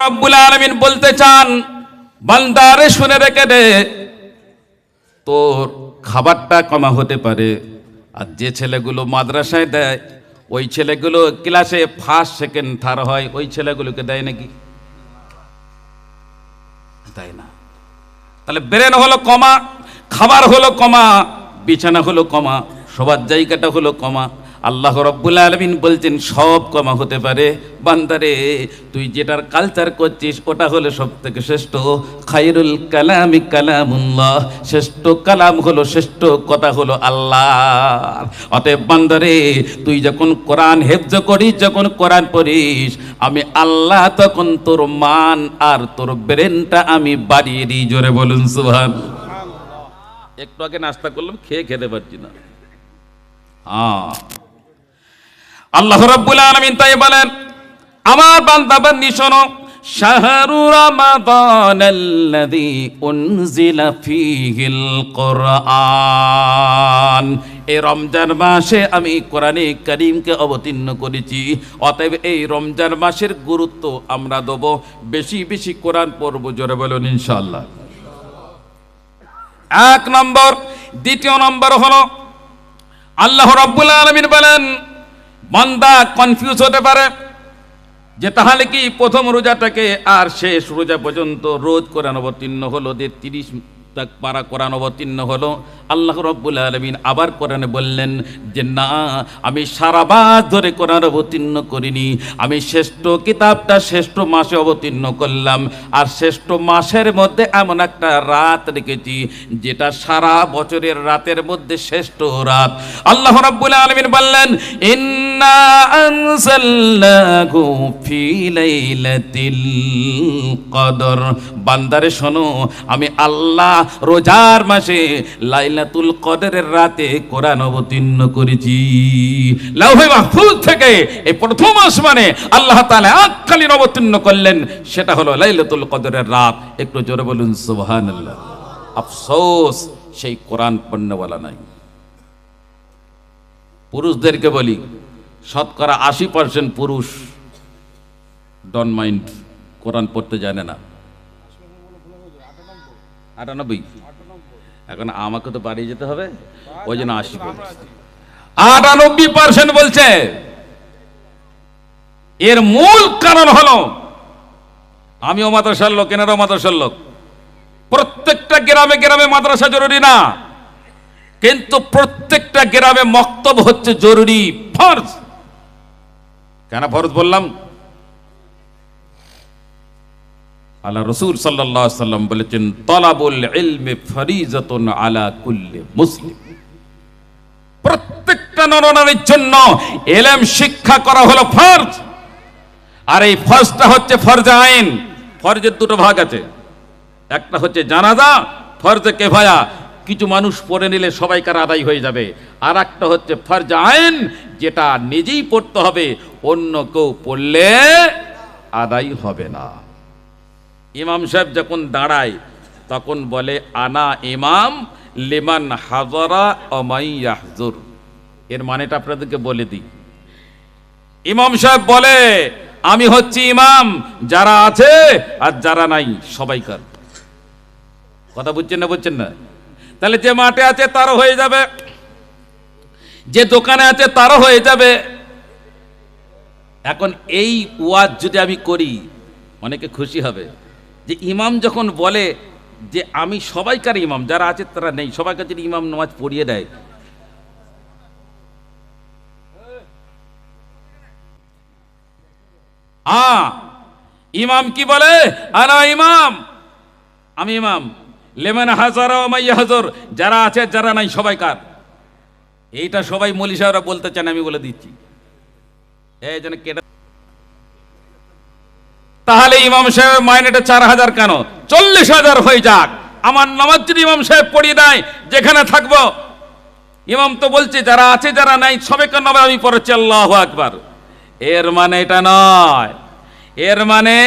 রব্বুল আলমিন বলতে চান, বান্দারে শুনে রেখে দে, তোর খাবারটা কমা হতে পারে। আর যে ছেলেগুলো মাদ্রাসায় দেয়, ওই ছেলেগুলো ক্লাসে ফার্স্ট, সেকেন্ড, থার্ড হয়, ওই ছেলেগুলোকে দেয় নাকি? দেয় না। তাহলে ব্রেন হলো কমা, খাবার হলো কমা, বিছানা হলো কমা সবার জায়গাটা হলো কমা। আল্লাহ রব্বুল আলমিন বলছেন, সব কমা হতে পারে। বান্দারে, তুই যেটার কালচার করছিস, ওটা হলো সব থেকে শ্রেষ্ঠ। খাইরুল কালামি কালামুল্লাহ। শ্রেষ্ঠ কালাম হলো, শ্রেষ্ঠ কথা হলো আল্লাহ। অতএব বান্দারে, তুই যখন কোরআন হেফজ করিস, যখন কোরআন পড়িস, আমি আল্লাহ তখন তোর মান আর তোর ব্রেনটা আমি বাড়িয়ে দিই, জোরে বলুন সুহান একটু আগে নাস্তা করলাম, খেয়ে খেতে পারছি না। হ্যাঁ আল্লাহ রাব্বুল আলামিন তাই বলেন, আমার বান্দা বান্দি শোনো, শাহরু রমাদান আল্লাযী উনজিলা ফীহিল কোরআন। এই রমজান মাসে আমি কোরআনে করিমকে অবতীর্ণ করেছি, অতএব এই রমজান মাসের গুরুত্ব আমরা দেব। বেশি বেশি কোরআন পড়ব, জোরে বলুন ইনশাআল্লাহ। এক নম্বর, দ্বিতীয় নম্বর হলো, আল্লাহ রাব্বুল আলামিন বলেন বান্দা কনফিউজ হতে পারে যে তাহলে কি প্রথম রোজাটাকে আর শেষ রোজা পর্যন্ত রোজ করে অবতীর্ণ হলো যে তিরিশ পারা কোরআন অবতীর্ণ হলো। আল্লাহ রব্বুল আলমিন আবার কোরআনে বললেন যে, না, আমি সারা মাস ধরে কোরআন অবতীর্ণ করিনি। আমি শ্রেষ্ঠ কিতাবটা শ্রেষ্ঠ মাসে অবতীর্ণ করলাম। আর শ্রেষ্ঠ মাসের মধ্যে এমন একটা রাত রেখেছি, যেটা সারা বছরের রাতের মধ্যে শ্রেষ্ঠ রাত। আল্লাহ রব্বুল আলমিন বললেন, ইন্না কদর। বান্দারে শোনো, আমি আল্লাহ রোজার মাসে লাইলাতুল কদরের রাতে কোরআন অবতীর্ণ করেছি। লাউহে মাহফুজ থেকে এই প্রথম আসমানে আল্লাহ তাআলা আকালীন অবতীর্ণ করলেন, সেটা হলো লাইলাতুল কদরের রাত। একটু জোরে বলুন, সুবহানাল্লাহ। আফসোস, সেই কোরআন পণ্যওয়ালা নাই। পুরুষদেরকে বলি, শতকরা আশি পার্সেন্ট পুরুষ ডন মাইন্ড কোরআন পড়তে জানে না। আটানব্বই। এখন আমাকে তো বাড়িয়ে যেতে হবে, ওই জন্য আশি আটানব্বই পার্সেন্ট বলছে। এর মূল কারণ হলো, আমিও মাদ্রাসার লোক, এনারও মাদ্রাসার লোক। প্রত্যেকটা গ্রামে গ্রামে মাদ্রাসা জরুরি না, কিন্তু প্রত্যেকটা গ্রামে মক্তব হচ্ছে জরুরি, ফরজ। কেন ফরজ বললাম? আল্লাহ রসুল সাল্লাহ সাল্লাম বলেছেন, তলাবুল ইলমে ফরিজতুন আলা কুল্লি মুসলিম। প্রত্যেকটা নরনারীর জন্য এলেম শিক্ষা করা হলো ফরজ। আর এই ফরজটা হচ্ছে ফরজ আইন, ফরজের দুটো ভাগ আছে। একটা হচ্ছে জানাজা, ফরজে কেফায়া। কিছু মানুষ পড়ে নিলে সবাইকার আদায় হয়ে যাবে। আর একটা হচ্ছে ফরজ আইন, যেটা নিজেই পড়তে হবে, অন্য কেউ পড়লে আদায় হবে না। ইমাম সাহেব যখন দাঁড়ায়, তখন বলে, আনা ইমাম লিমান হাজরা অমাইয়াহজুর এর মানেটা আপনাদেরকে বলে দিই। ইমাম সাহেব বলে, আমি হচ্ছি ইমাম, যারা আছে আর যারা নাই সবাইকার কথা বুঝছেন না বুঝছেন না? তাহলে যে মাঠে আছে তারও হয়ে যাবে, যে দোকানে আছে তারও হয়ে যাবে। এখন এই ওয়াজ যদি আমি করি, অনেকে খুশি হবে। যে ইমাম যখন বলে যে আমি সবাইকার ইমাম, যারা আছে তারা নেই সবাইকার যদি ইমাম নামাজ পড়িয়ে দেয়। আ ইমাম কি বলে? আনা ইমাম। আমি ইমাম। লেমন হাজার হাজর যারা আছে যারা নাই, সবাইকার। এইটা সবাই মলি সাহেবরা বলতে চান, আমি বলে দিচ্ছি। এই যেন কেটে তাহলে ইমাম সাহেবের মাইনেটা চার হাজার কেন? চল্লিশ হাজার হয়ে যাক। আমার নামাজ যদি ইমাম সাহেব পড়িয়ে দেয়, যেখানে থাকব। ইমাম তো বলছে, যারা আছে, যারা নাই সবাইকার নামে আমি পড়েছি, আল্লাহ আকবার। এর মানে এটা নয়। এর মানে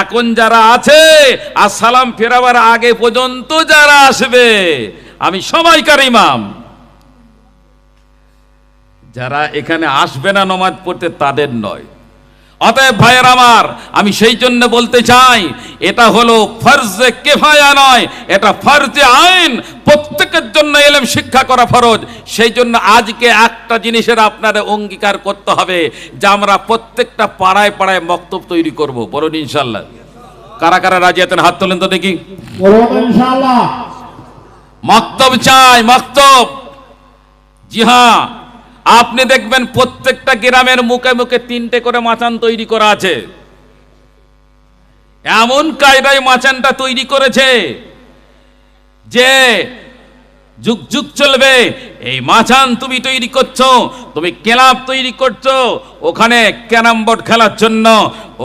এখন যারা আছে, আর সালাম ফেরাবার আগে পর্যন্ত যারা আসবে, আমি সবাইকার ইমাম। যারা এখানে আসবে না নমাজ পড়তে, তাদের নয়। অতএব ভাইয়ের আমার আমি সেই জন্য বলতে চাই এটা হলো ফরজে কেফায়া নয় এটা ফরজে আইন। প্রত্যেকের জন্য এলেম শিক্ষা করা ফরজ। সেই জন্য আজকে একটা জিনিসের আপনাদের অঙ্গীকার করতে হবে যে আমরা প্রত্যেকটা পাড়ায় পাড়ায় মক্তব তৈরি করব। বলুন ইনশাল্লাহ কারা কারা রাজি আছেন? হাত তোলেন তো দেখি। মক্তব চাই মক্তব জি হ্যাঁ আপনি দেখবেন প্রত্যেকটা গ্রামের মুখে মুখে তিনটে করে মাচান তৈরি করা আছে। এমন কায়দায় মাচানটা তৈরি করেছে যে যুগ যুগ চলবে, এই মাচান তুমি তৈরি করছ, তুমি ক্লাব তৈরি করছ, ওখানে ক্যারাম বোর্ড খেলার জন্য,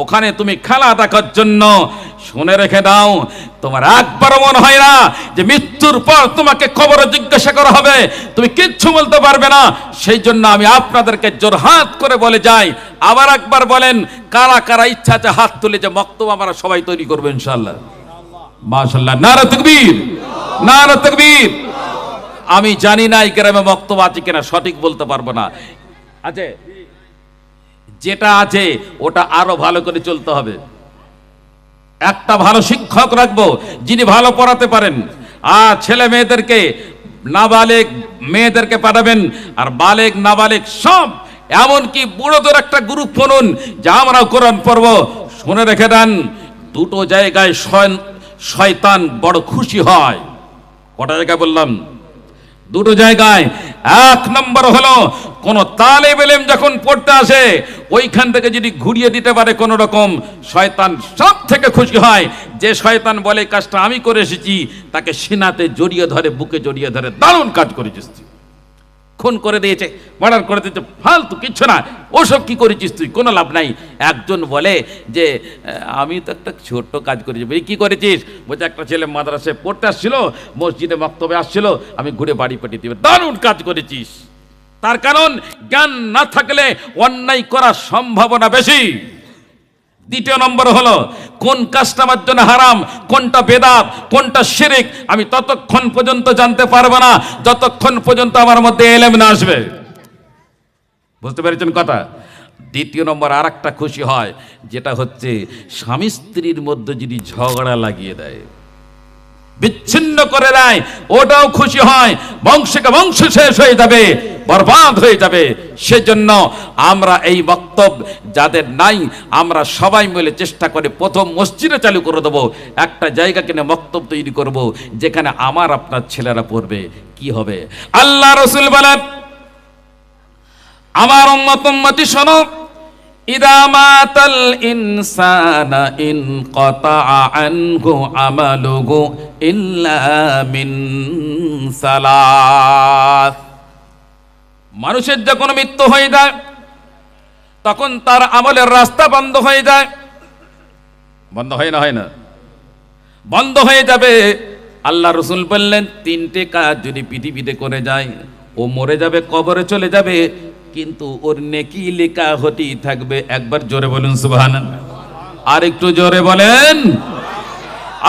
ওখানে তুমি খেলা দেখার জন্য শুনে রেখে দাও, তোমার একবারও মনে হয় না যে মৃত্যুর পর তোমাকে কবর জিজ্ঞাসা করা হবে। তুমি কিচ্ছু বলতে পারবে না। সেই জন্য আমি আপনাদেরকে জোরহাত করে বলে যাই। আবার একবার বলেন, কারা কারা ইচ্ছা আছে হাত তুলে যে মক্তব আমরা সবাই তৈরি করব ইনশাল্লাহ মাশাল্লাহ নারা তকবীর নারা তকবীর। আমি জানি না এই গ্রামে বক্তব্য আছে কিনা, সঠিক বলতে পারব না। আছে যেটা আছে ওটা আরও ভালো করে চলতে হবে। একটা ভালো শিক্ষক রাখব, যিনি ভালো পড়াতে পারেন। আর ছেলে মেয়েদেরকে নাবালেক মেয়েদেরকে পাঠাবেন, আর বালেক, নাবালেক সব। এমনকি বুড়োদের একটা গ্রুপ ফোনুন যে আমরা কোরআন পড়ব। শুনে রেখে দেন, দুটো জায়গায় শয়তান বড় খুশি হয়। কটা জায়গায় বললাম? দুটো জায়গায় এক নম্বর হলো, কোন তালেব এলেম যখন পড়তে আসে, ওইখান থেকে যদি ঘুরিয়ে দিতে পারে কোন রকম, শয়তান সব থেকে খুশি হয়। যে শয়তান বলে কাজটা আমি করে এসেছি, তাকে সিনাতে জড়িয়ে ধরে, বুকে জড়িয়ে ধরে, দারুণ কাজ করেছি তুই। খুন করে দিয়েছে মার্ডার করে দিয়েছে, ফালতু কিচ্ছু না। ওসব কি করেছিস তুই? কোনো লাভ নাই। একজন বলে যে আমি তো একটা ছোট্ট কাজ করেছি। বলি, কি করেছিস? বলছে, একটা ছেলে মাদ্রাসায় পড়তে আসছিল, মসজিদে বক্তব্যে আসছিল, আমি ঘুরে বাড়ি পাঠিয়ে দিবে দারুণ কাজ করেছিস। তার কারণ, জ্ঞান না থাকলে অন্যায় করার সম্ভাবনা বেশি। দ্বিতীয় নম্বর হলো, কোন কাজটা আমার জন্য হারাম, কোনটা বেদাত, কোনটা শিরিক, আমি ততক্ষণ পর্যন্ত জানতে পারব না, যতক্ষণ পর্যন্ত আমার মধ্যে এলেম না আসবে। বুঝতে পেরেছেন কথা? দ্বিতীয় নম্বর আর একটা খুশি হয়, যেটা হচ্ছে, স্বামী স্ত্রীর মধ্যে যদি ঝগড়া লাগিয়ে দেয়, বিচ্ছিন্ন করে দেয়, ওটাও খুশি হয়, বংশকে বংশ শেষ হয়ে যাবে বরবাদ হয়ে যাবে। সেজন্য আমরা এই বক্তব্য যাদের নাই, আমরা সবাই মিলে চেষ্টা করে প্রথম মসজিদে চালু করে দেবো। একটা জায়গা কিনে বক্তব্য তৈরি করব, যেখানে আমার, আপনার ছেলেরা পড়বে। কি হবে? আল্লাহ রসুল বলেন, আমার উম্মত শোনো, ইদা মাতাল ইনসানা ইন কতা আনহু আমালুহু ইল্লা মিন সালাস। মানুষের যখন মৃত্যু হয়ে যায়, তখন তার আমলের রাস্তা বন্ধ হয়ে যায়। বন্ধ হয় না হয় না। বন্ধ হয়ে যাবে। আল্লাহ রসুল বললেন, তিনটে কাজ যদি পৃথিবীতে করে যায়, ও মরে যাবে, কবরে চলে যাবে, কিন্তু ওর নেকি লেখা হতেই থাকবে। একবার জোরে বলুন সুবহান আর একটু জোরে বলেন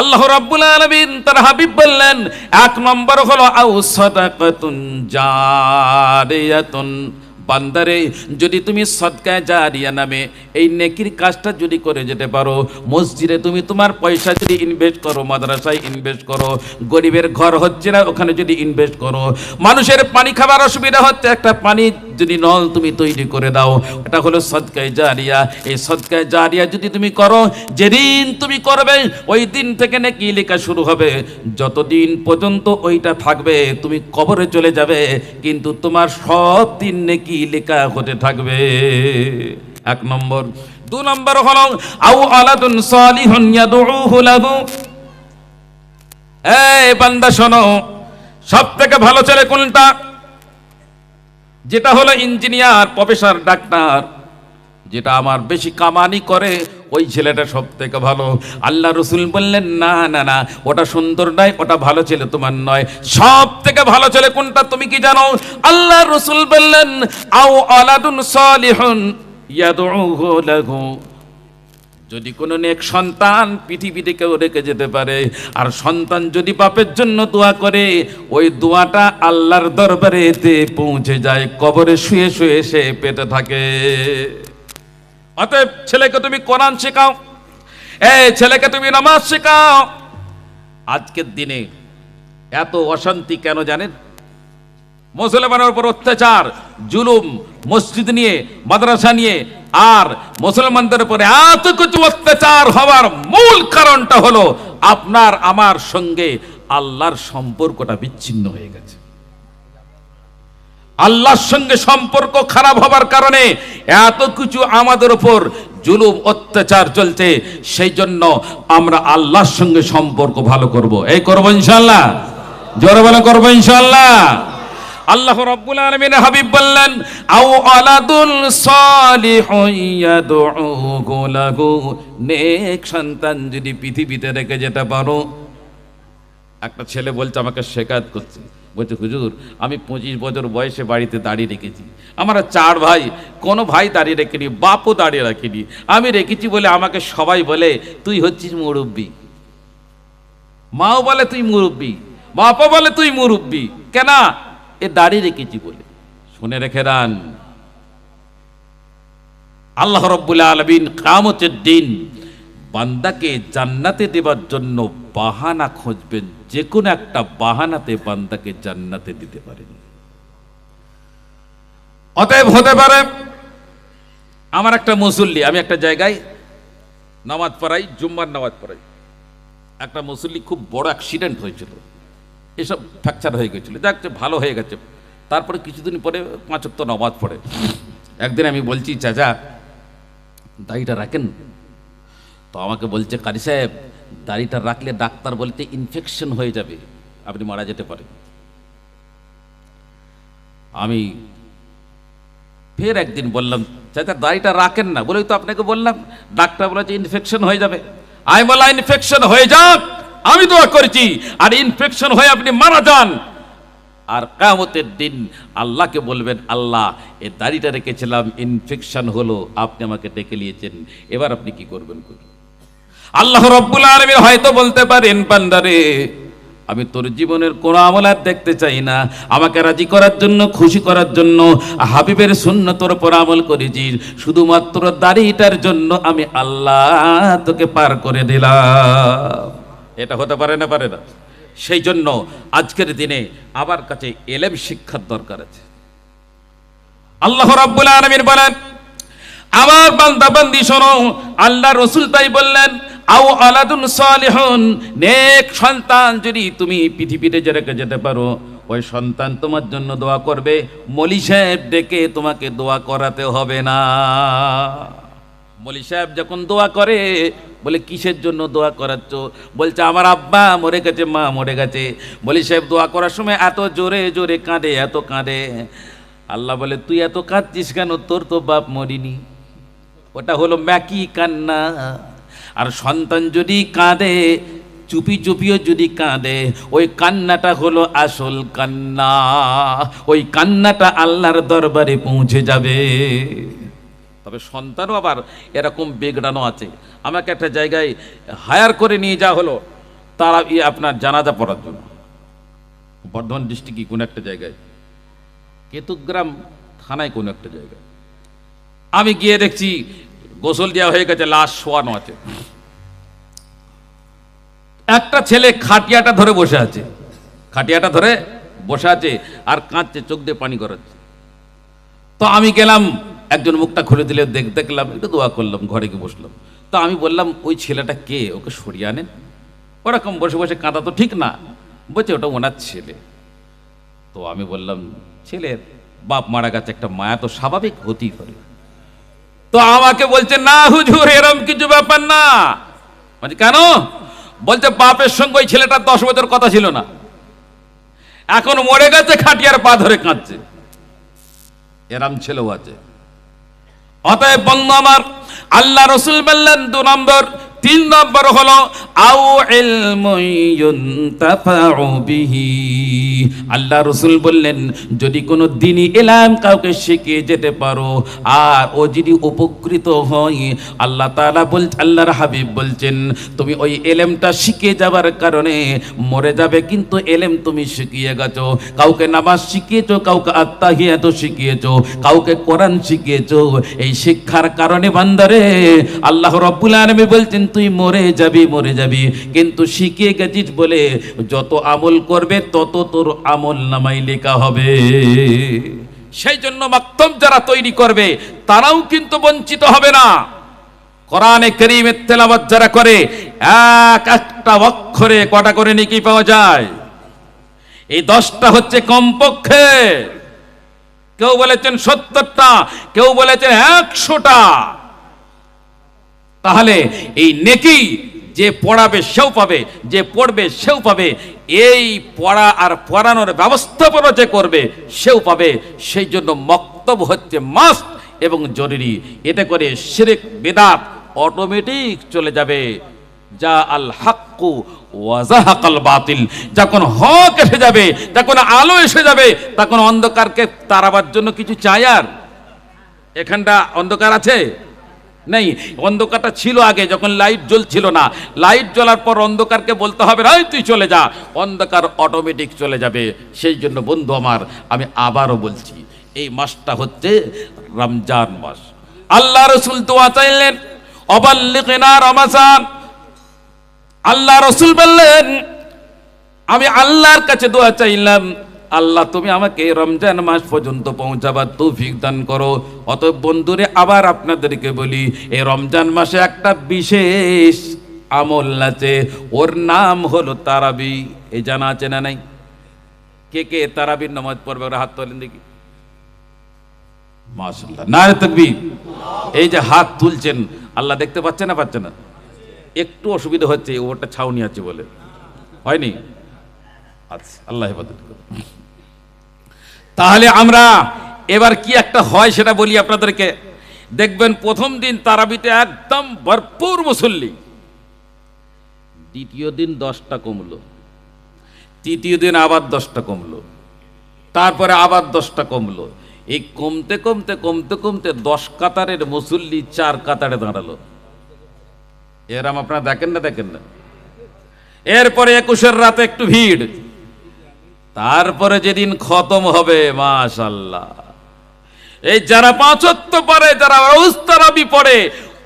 আল্লাহ রাব্বুল আলামিন তার হাবিব বললেন, এক নম্বর হলো আউ সাদাকাতুন জারিয়াতুন। বান্দারে, যদি তুমি সদকায় জারিয়া নামে, এই নেকির কাজটা যদি করে যেতে পারো, মসজিদে তুমি তোমার পয়সা যদি ইনভেস্ট করো, মাদ্রাসায় ইনভেস্ট করো, গরিবের ঘর হচ্ছে না, ওখানে যদি ইনভেস্ট করো। মানুষের পানি খাবার অসুবিধা হচ্ছে, একটা পানি যদি নল তুমি তৈরি করে দাও, এটা হলো সদকায় জারিয়া। এই সদকায় জারিয়া যদি তুমি করো, যেদিন তুমি করবে, ওই দিন থেকে নাকি লেখা শুরু হবে। যতদিন পর্যন্ত ওইটা থাকবে, তুমি কবরে চলে যাবে, কিন্তু তোমার সব দিন নাকি লেখা হতে থাকবে। এক নম্বর। দু নম্বর হলো, আউ আলাদুন সালিহুন ইয়াদউহু লাহু। এই বান্দা শোনো সব থেকে ভালো ছেলে কোনটা? যেটা হলো ইঞ্জিনিয়ার, প্রফেসর, ডাক্তার, যেটা আমার বেশি কামানি করে, ওই ছেলেটা সব থেকে ভালো। আল্লাহ রসুল বললেন, না না না, ওটা সুন্দর নয়, ওটা ভালো ছেলে তোমার নয়। সব থেকে ভালো ছেলে কোনটা তুমি কি জানো? আল্লাহ রসুল বললেন, আও আলাদুন সালিহুন ইয়াদউহু লাহু। যদি কোনো নেক সন্তান পৃথিবীতে কেউ রেখে যেতে পারে, আর সন্তান যদি বাপের জন্য দোয়া করে, ওই দোয়াটা আল্লাহর দরবারে এতে পৌঁছে যায়, কবরে শুয়ে শুয়ে সে পেতে থাকে। অতএব ছেলেকে তুমি কোরআন শেখাও, এই ছেলেকে তুমি নামাজ শেখাও। আজকের দিনে এত অশান্তি কেন জানেন? মুসলমানের উপর অত্যাচার, জুলুম মসজিদ নিয়ে, মাদ্রাসা নিয়ে, আর মুসলমানদের উপরে এত কিছু অত্যাচার হওয়ার মূল কারণটা হলো আপনার, আমার সঙ্গে আল্লাহর সম্পর্কটা বিচ্ছিন্ন হয়ে গেছে। আল্লাহর সঙ্গে সম্পর্ক খারাপ হবার কারণে এত কিছু আমাদের উপর জুলুম, অত্যাচার চলছে, সেই জন্য আমরা আল্লাহর সঙ্গে সম্পর্ক ভালো করব। এই করব ইনশাল্লাহ জোরে বলে করব ইনশাল্লাহ আল্লাহ রব্বুল আলামিন হাবিব বললেন, আও আলাদুল সালিহুন নেক সন্তান যদি পৃথিবীতে রেখে যেতে পারো। একটা ছেলে বলছে, আমাকে শেখায়ত করছে। বলছে, হুজুর, আমি পঁচিশ বছর বয়সে বাড়িতে দাঁড়িয়ে রেখেছি। আমরা চার ভাই, কোনো ভাই দাঁড়িয়ে রেখেনি, বাপও দাঁড়িয়ে রাখিনি। আমি রেখেছি বলে আমাকে সবাই বলে, তুই হচ্ছিস মুরব্বী। মাও বলে, তুই মুরব্বী। বাপও বলে, তুই মুরব্বী। কেন? এ দাঁড়িয়ে রেখেছি বলে। শুনে রেখে রান আল্লাহ রব্বুল আলমিন কামতের দিন বান্দাকে জান্নাতে দেবার জন্য বাহানা খুঁজবেন যে কোনো একটা বাহানাতে বান্দাকে জান্নাতে দিতে পারেন। অতএব হতে পারে, আমার একটা মুসল্লি, আমি একটা জায়গায় নামাজ পড়াই, জুম্মার নামাজ পড়াই। একটা মুসল্লি খুব বড় অ্যাক্সিডেন্ট হয়েছিল। এসব ফ্র্যাকচার হয়ে গেছিল। যাক ভালো হয়ে গেছে। তারপরে কিছুদিন পরে পাঁচক্ত নামাজ পড়ে। একদিন আমি বলছি, চাচা, দাড়িটা রাখেন তো আমাকে বলছে, কারি সাহেব, দাড়িটা রাখলে ডাক্তার বলতে ইনফেকশন হয়ে যাবে। আপনি মারা যেতে পারেন। আমি ফের একদিন বললাম, চাচা, দাড়িটা রাখেন না। বলেই তো আপনাকে বললাম, ডাক্তার বলেছে ইনফেকশন হয়ে যাবে। আমি বললাম ইনফেকশন হয়ে যাক। আমি দোয়া করেছি, আর ইনফেকশন হয়ে আপনি মারা যান। আর কামতের দিন আল্লাহকে বলবেন, আল্লাহ, এ দাড়িটা রেখেছিলাম ইনফেকশন হলো, আপনি আমাকে ডেকে নিয়েছেন, এবার আপনি কি করবেন আল্লাহ রব্বুল আলমীর হয়তো বলতে পারেন পান্ডারে আমি তোর জীবনের কোন আমল আর দেখতে চাই না। আমাকে রাজি করার জন্য, খুশি করার জন্য, হাবিবের শূন্য তোর উপর আমল করেছি। শুধুমাত্র দাড়িটার জন্য আমি আল্লাহ তোকে পার করে দিলাম। এটা হতে পারে না পারে না। সেই জন্য আজকের দিনে আমার কাছে এলেম শিক্ষার দরকার আছে। আল্লাহ রাব্বুল আলামিন বলেন, আমার বান্দা বান্দি শোনো, আল্লাহ রসুল তাই বললেন, আও আলাদুন সালিহুন, নেক সন্তান যদি তুমি পৃথিবীতে যে রেখে যেতে পারো, ওই সন্তান তোমার জন্য দোয়া করবে মলি সাহেব ডেকে তোমাকে দোয়া করাতে হবে না। মলি সাহেব যখন দোয়া করে, বলে, কিসের জন্য দোয়া করাচ্ছ? বলছে, আমার আব্বা মরে গেছে, মা মরে গেছে। মলি সাহেব, দোয়া করার সময় এত জোরে জোরে কাঁদে, এত কাঁদে। আল্লাহ বলে, তুই এত কাঁদছিস কেন? তোর তো বাপ মরিনি। ওটা হলো ম্যাকি কান্না। আর সন্তান যদি কাঁদে, চুপি চুপিও যদি কাঁদে, ওই কান্নাটা হলো আসল কান্না। ওই কান্নাটা আল্লাহর দরবারে পৌঁছে যাবে। তবে সন্তানও আবার এরকম বেগড়ানো আছে। আমাকে একটা জায়গায় হায়ার করে নিয়ে যাওয়া হলো। তারা ইয়ে আপনার জানাজা পড়ার জন্য। বর্ধমান ডিস্ট্রিক্টই কোনো একটা জায়গায়। কেতুগ্রাম থানায় কোনো একটা জায়গায়। আমি গিয়ে দেখছি গোসল দেওয়া হয়ে গেছে, লাশ শোয়ানো আছে। একটা ছেলে খাটিয়াটা ধরে বসে আছে। খাটিয়াটা ধরে বসে আছে আর কাঁদছে, চোখ দিয়ে পানি করাচ্ছে তো আমি গেলাম একজন মুখটা খুলে দিলে দেখ, দেখলাম, একটু দোয়া করলাম, ঘরে গিয়ে বসলাম। তো আমি বললাম, ওই ছেলেটা কে? ওকে সরিয়ে আনেন। ওরকম বসে বসে কাঁদা তো ঠিক না। বলছে, ওটা ওনার ছেলে। তো আমি বললাম ছেলের বাপ মারা গেছে, একটা মায়া তো স্বাভাবিক হতেই পারে। তো আমাকে বলছে, না হুজুর, এরম কিছু ব্যাপার না। মানে কেন? বলছে, বাপের সঙ্গে ওই ছেলেটার দশ বছর কথা ছিল না। এখন মরে গেছে খাটিয়ার পা ধরে কাঁদছে। এরম ছেলেও আছে। অতএব বন্ধু আমার আল্লাহ রসুল বললেন দু নম্বর তিন নম্বর হলো ইউনতাফাউ বিহি। আল্লাহ রসুল বললেন, যদি কোনো দিনই এলাম কাউকে শিখিয়ে যেতে পারো, আর ও যদি উপকৃত হয়, আল্লাহ তাআলা বল আল্লাহর হাবিব বলছেন, তুমি ওই এলেমটা শিখে যাবার কারণে মরে যাবে, কিন্তু এলেম তুমি শিখিয়ে গেছো। কাউকে নামাজ শিখিয়েছো, কাউকে আত্মাহিয়াত শিখিয়েছো, কাউকে কোরআন শিখিয়েছো, এই শিক্ষার কারণে বান্দারে, আল্লাহ রব্বুল আলমী বলছেন তুই মরে যাবি মরে যাবি। কিন্তু শিখিয়ে গেছিস বলে, যত আমল করবে, তত তোর আমল নামাই লেখা হবে। সেই জন্য মাক্তম যারা তৈরি করবে, তারাও কিন্তু বঞ্চিত হবে না। কোরআনে করিমের যারা করে, এক একটা অক্ষরে কটা করে নাকি পাওয়া যায়? এই দশটা হচ্ছে কমপক্ষে। কেউ বলেছেন সত্তরটা, কেউ বলেছেন একশোটা। তাহলে এই নেকি যে পড়াবে সেও পাবে, যে পড়বে সেও পাবে, এই পড়া আর পড়ানোর ব্যবস্থাপনা যে করবে সেও পাবে। সেই জন্য মক্তব হচ্ছে মাস্ট এবং জরুরি। এতে করে শিরেক, বেদাত অটোমেটিক চলে যাবে। যা আল হাক্কু ওয়াজাহাকাল বাতিল। যখন হক এসে যাবে, যখন আলো এসে যাবে, তখন অন্ধকারকে তারাবার জন্য কিছু চাই আর? এখানটা অন্ধকার আছে? নেই। অন্ধকারটা ছিল আগে, যখন লাইট জ্বলছিল না। লাইট জ্বলার পর অন্ধকারকে বলতে হবে, রাই, তুই চলে যা। অন্ধকার অটোমেটিক চলে যাবে। সেই জন্য বন্ধু আমার, আমি আবারও বলছি, এই মাসটা হচ্ছে রমজান মাস। আল্লাহ রসুল দোয়া চাইলেন অবাল্লিকেনা রমাজান। আল্লাহ রসুল বললেন, আমি আল্লাহর কাছে দোয়া চাইলাম। আল্লাহ, তুমি আমাকে রমজান মাস পর্যন্ত পৌঁছাবার তৌফিক দান করো। অত বন্ধুরে, আবার আপনাদেরকে বলি এই রমজান মাসে একটা বিশেষ আমল আছে। ওর নাম হলো তারাবি। এই জানা আছে না নাই? কে কে তারাবির নামাজ পড়বে? ওরা হাত তোলেন দেখি। না এই যে হাত তুলছেন, আল্লাহ দেখতে পাচ্ছে না পাচ্ছে না? একটু অসুবিধা হচ্ছে ওটা ছাউনি আছে বলে। হয়নি? আচ্ছা আল্লাহ তাহলে আমরা এবার কি একটা হয় সেটা বলি আপনাদেরকে। দেখবেন প্রথম দিন তারাবিতে একদম ভরপুর মুসল্লি। দ্বিতীয় দিন দশটা কমলো। তৃতীয় দিন আবার দশটা কমলো। তারপরে আবার দশটা কমলো। এই কমতে কমতে কমতে কমতে দশ কাতারের মুসল্লি চার কাতারে দাঁড়াল। এরম আপনারা দেখেন না দেখেন না। এরপরে একুশের রাতে একটু ভিড়। তারপরে যেদিন খতম হবে মাশাল্লাহ এই যারা পাঁচত্ব পড়ে, যারা উস্তারাবি পড়ে,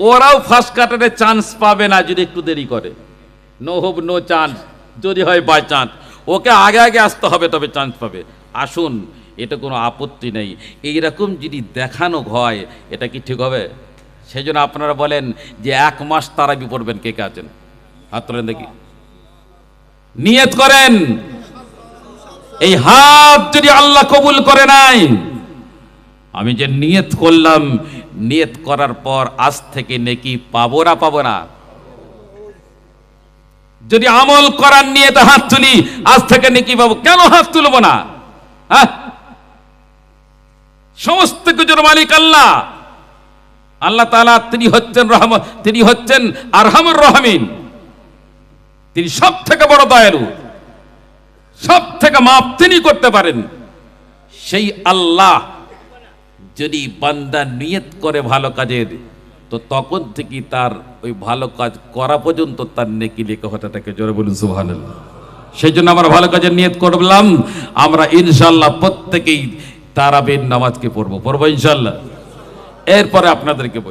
ওরাও ফার্স্ট কাটারে চান্স পাবে না যদি একটু দেরি করে। নো হোপ নো চান্স যদি হয় বাই চান্স ওকে আগে আগে আসতে হবে, তবে চান্স পাবে। আসুন, এটা কোনো আপত্তি নেই। এইরকম যদি দেখানো হয়, এটা কি ঠিক হবে? সেই জন্য আপনারা বলেন যে এক মাস তারাবি পড়বেন, কে কে আছেন? হাত তোলেন দেখি। নিয়ত করেন। এই হাত যদি আল্লাহ কবুল করে নাই, আমি যে নিয়ত করলাম, নিয়ত করার পর আজ থেকে নেকি পাবো না পাবো না। যদি আমল করার নিয়তে হাত তুলি, আজ থেকে নেকি পাবো, কেন হাত তুলবো না? হ্যাঁ? সমস্ত কিছুর মালিক আল্লাহ। আল্লাহ তাআলা তিনি হচ্ছেন রহম তিনি হচ্ছেন আরহামুর রহমিন। তিনি সব থেকে বড় দয়ালু। সব থেকে মাপ তিনি করতে পারেন। সেই আল্লাহ যদি বান্দা নিয়ত করে ভালো কাজের, তো তখন থেকে তার ওই ভালো কাজ করা পর্যন্ত তার নেকি লেখা হঠাৎকে জোরে বলুন, সুবহানাল্লাহ। সেই জন্য আমরা ভালো কাজের নিয়ত করলাম। আমরা ইনশাল্লাহ প্রত্যেকেই তারাবের নামাজকে পড়ব। পড়ব ইনশাল্লাহ এরপরে আপনাদেরকে বলি